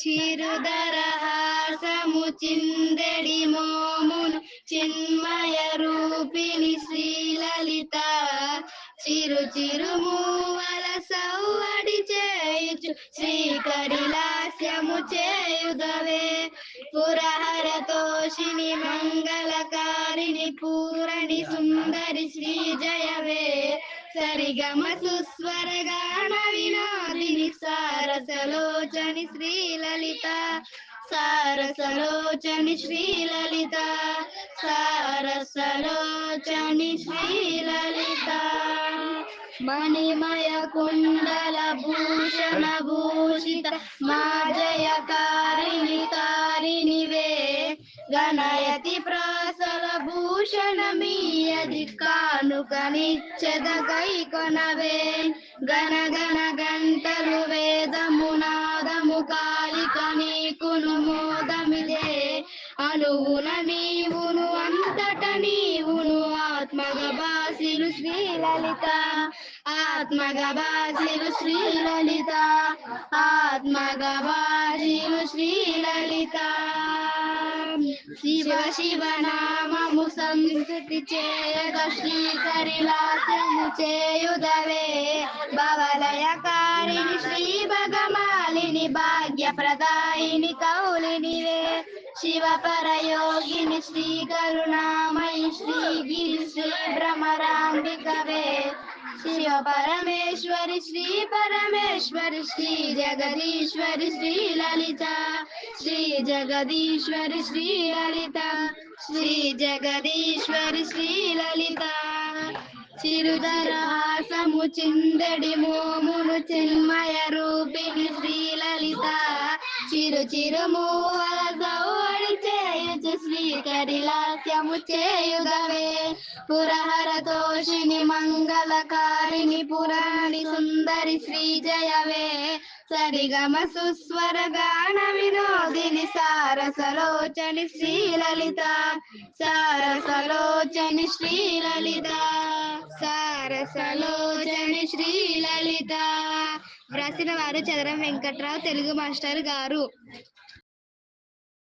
చిరుదరహాసము చిందెడి మోమును చిన్మయ రూపిణి శ్రీలలిత. చిరు చిరుమూవల సౌవడి చేయుచు శ్రీకరిలాస్యము చేయుదవే. పురహర తోషిని మంగళకారిణి పూరణి సుందరి శ్రీ జయవే సరిగమ సుస్వర గాన వినోదిని సారసలోచని శ్రీలలిత సారసలోచని శ్రీలలిత సారసలోచని శ్రీలలిత. మణిమయ కుండల భూషణ భూషిత మా జయకారిణి తారిణివే గణయతి ప్రాస భూషణమీయది మీయది కొనవే నిచ్చద గణ గణ గంటలు వేదము నాదము కాలిక నీకును మోదమిదే అనువున నీవును అంతట నీవును ఆత్మగ బాసిలు శ్రీలలిత ఆత్మగ బాసిలు శ్రీలలిత ఆత్మగ బాసిలు శ్రీలలిత శివ శివ నామము సంస్కృతి చేయుద శ్రీకరిలాసము చేయుదవే. భవలయకారిణి శ్రీ భగమాలిని భాగ్య ప్రదాయిని కౌలినివే. శివ పరయోగిని శ్రీ కరుణామయి శ్రీ గిరి శ్రీ భ్రమరాంబికవే. శివ పరమేశ్వరి శ్రీ పరమేశ్వరి శ్రీ జగదీశ్వరి శ్రీ లలిత. శ్రీ జగదీశ్వరి శ్రీ లలిత శ్రీ జగదీశ్వరి శ్రీ లలిత. చిరుదరహాసము చిందడి మోమును చిన్మయ రూపిణి శ్రీ లలిత. చిరు చిరు మూవల సౌవడి చేయుచు శ్రీకరిలాస్యము చేయుగవే పురహర తోషిని మంగళకారిణి పురాణి సుందరి శ్రీ జయవే సరిగమ సుస్వర గాన వినోదిని సారసలోచని శ్రీలలిత సారసలోచని శ్రీలలిత సారసలోచని శ్రీలలిత. వ్రాసిన వారు చదరం వెంకట్రావు తెలుగు మాస్టర్ గారు.